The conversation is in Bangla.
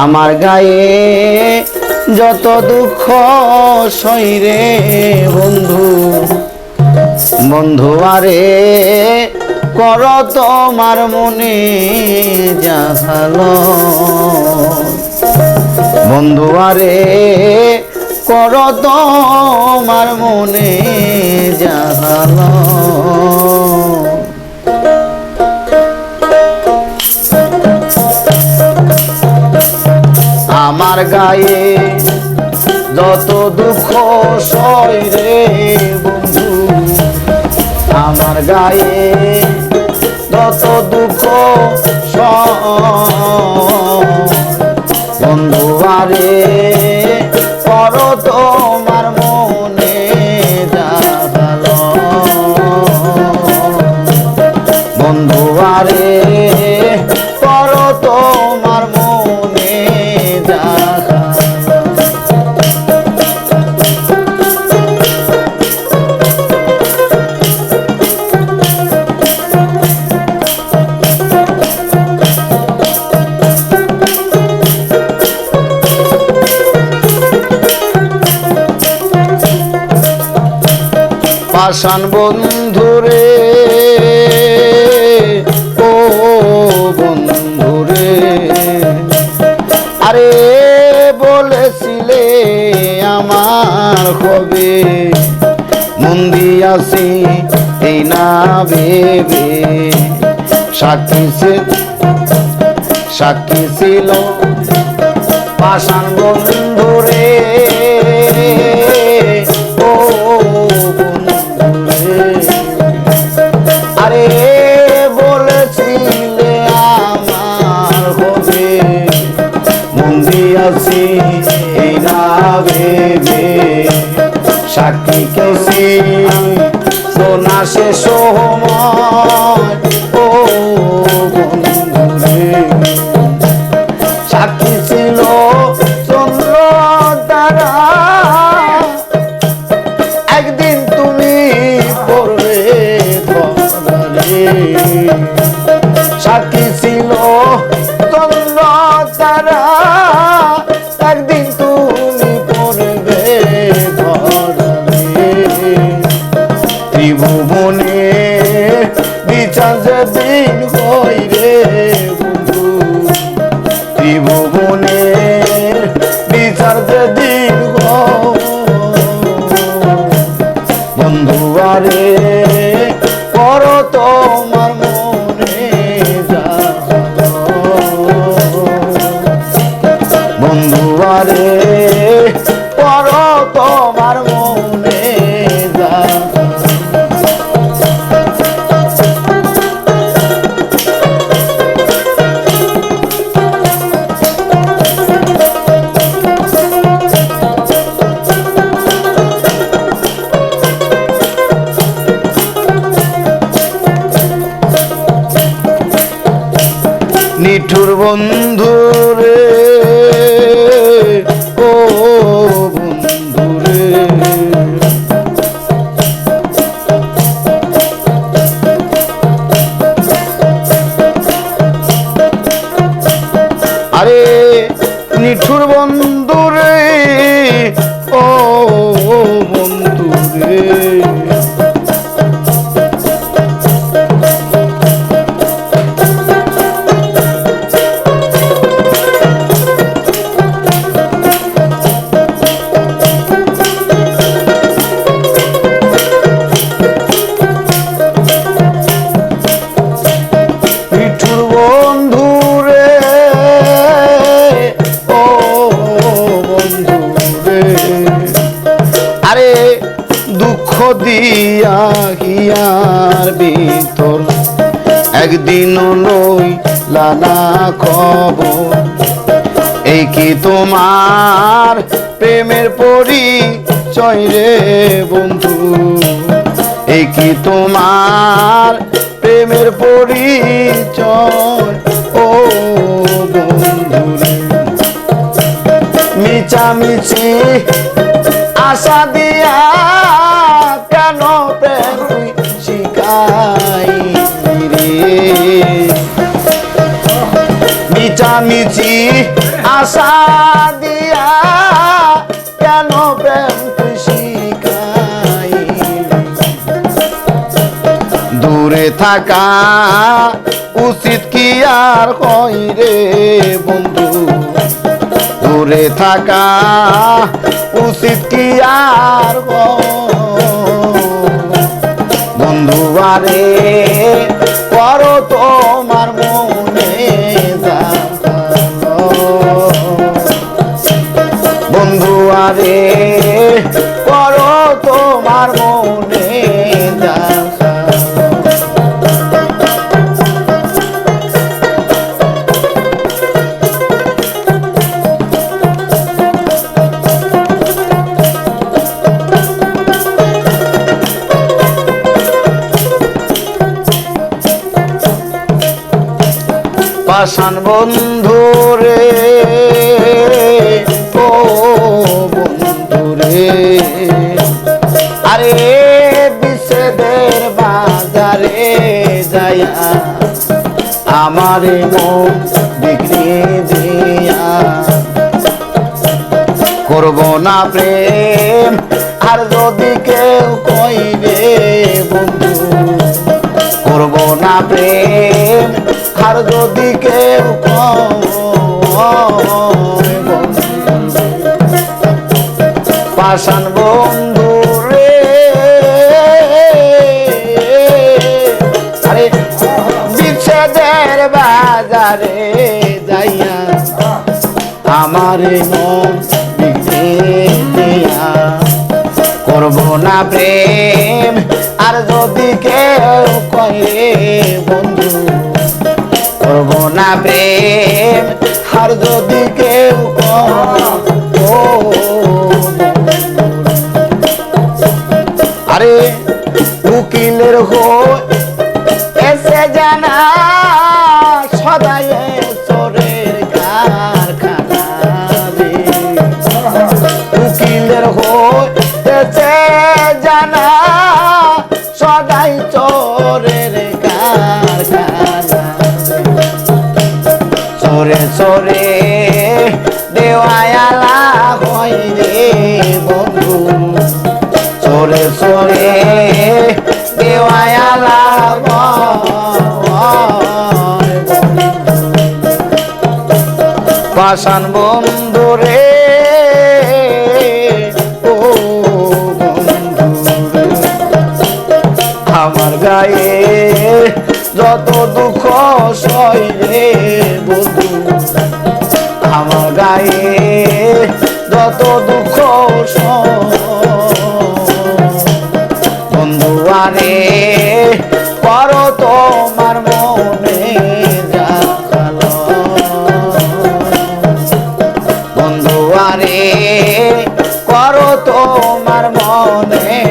আমার গায়ে যত দুঃখ সইরে বন্ধু। বন্ধু আরে, কর তোমার মনে জাগালো বন্ধু আরে, কর তোমার মনে জাগালো আমার গায়ে যত দুঃখ সয় রে বন্ধু আমার গায়ে যত দুঃখ বন্ধু আরে কর পাষাণ বন্ধুরে, ও বন্ধুরে। আরে বলেছিলে আমার কবে মন্দি আসি এই না ভেবে? সাক্ষী সাক্ষী ছিল পাষাণ বন্ধুরে, ও সোনা সে সময়। ও সাক্ষী ছিল চন্দ্র একদিন তুমি সাক্ষী ছিল বিচার যেদিন হই নিঠুর বন্ধু রে ও বন্ধুরে। আরে নিঠুর বন্ধু আরে দুঃখ দিয়া হিয়ার ভিতর একদিন লই লানা খবর। এই কি তোমার প্রেমের পরিচয় রে বন্ধু? এই কি তোমার প্রেমের পরিচয় ও বন্ধু মিছামিছি আশা দিয়া কেন প্রেম শিখাই মিছামিছি আশা দিয়া কেন প্রেম তুই শিখাইলি? দূরে থাকা উচিত কি আর কই রে বন্ধু? দূরে থাকা উচিত কি আর বন্ধু আরে করো তোমার মনে। বন্ধু আরে পাশান বন্ধু রে, ও বন্ধু রে। আরে বিশেদের বাজারে যায়া আমার মন বিক্রি দিয়া। করব না প্রেম, আর যদি কেউ কইবে বন্ধু, করব না প্রেম আর যদি কেউ কয় বন্ধু, রে। আরে বিচ্ছেদের বাজারে যাইয়া আমার করব না প্রেম। আর যদি কেউ কয়ে বন্ধু না প্রেম আর যদি কেউ আরে উকিলের হয়ে পাশান বন্ধু রে। ও আমার গায়ে যত দুঃখ সই মনে